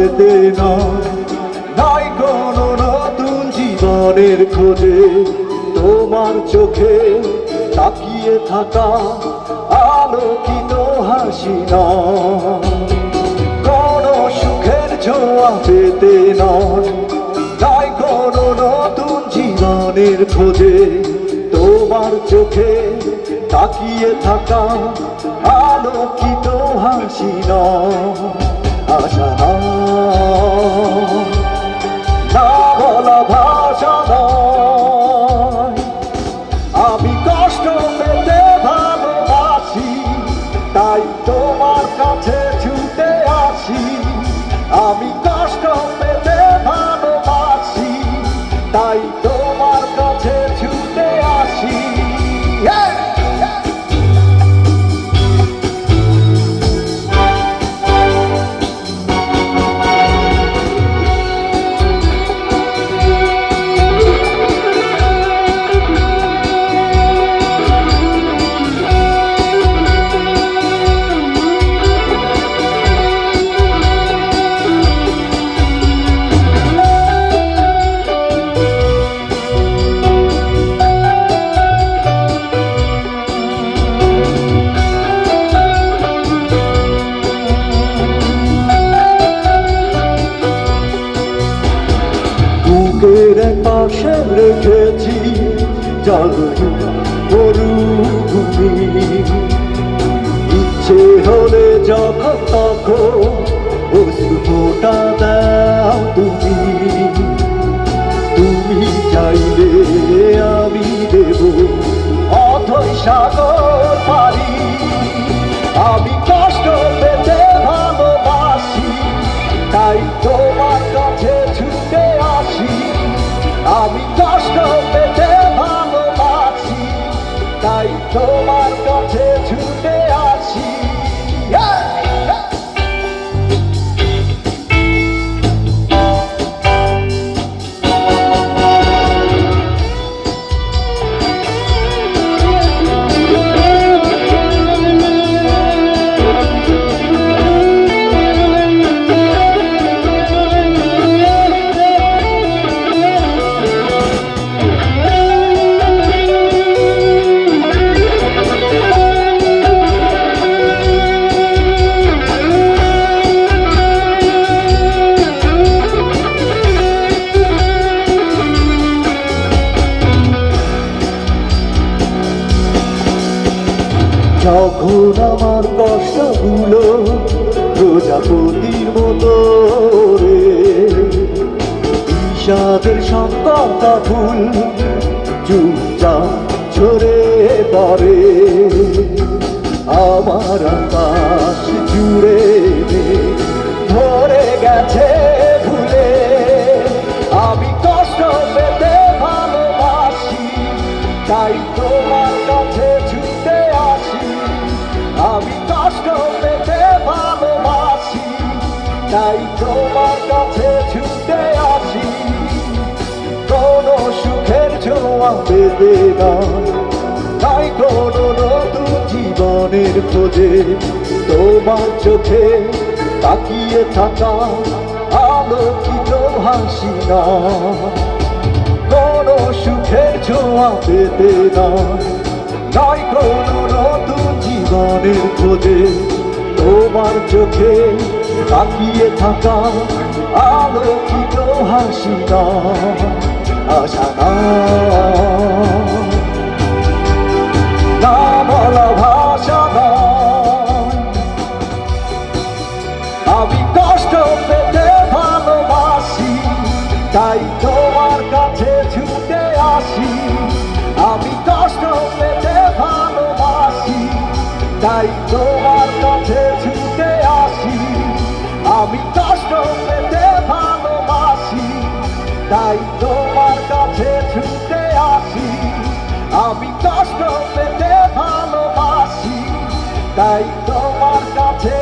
পেতে না নাই কোনো নতুন জীবনের খোঁজে। তোমার চোখে তাকিয়ে থাকা আলোকিত হাসি না কোনো সুখের ছোঁয়া পেতে নয়। তাই কোনো নতুন জীবনের খোঁজে। তোমার চোখে তাকিয়ে থাকা আলোকিত হাসি না আশা না বলা বুকের পাশে রেখেছি জল মরুভূমি ইচ্ছে হলে যখন তখন ফোটা দাও তুমি। তুমি চাইলে আমি দেব অথই সাগর যখন আমার কষ্টগুলো প্রজাপতির মতো রে। বিষাদের সংকটা ফুল চুপচাপ ঝরে পড়ে। আমার আকাশ জুড়ে ধরে গেছে ভুলে, আমি কষ্ট পেতে ভালোবাসি, তাই তোমার কাছে তোমার কাছে ছুটে আসি। কোনো সুখের ছোঁয়া পেতে না। তাই কোনো নতুন জীবনের খোঁজে তোমার চোখে তাকিয়ে থাকা আলোকিত হাসি না। কোনো সুখের ছোঁয়া পেতে না। নয় কোনো নতুন জীবনের খোঁজে তোমার চোখে তাকিয়ে থাকা আলোকিত হাসি না আশা না। না বলা ভাষা নয় আমি কষ্ট পেতে ভালোবাসি, তাই তোমার কাছে ছুটে আসি। আমি কষ্ট পেতে ভালোবাসি, তাই তোমার কষ্ট পেতে ভালোবাসি, তাই তোমার কাছে ছুটে আসি আমি কষ্ট পেতে ভালোবাসি, তাই তোমার কাছে!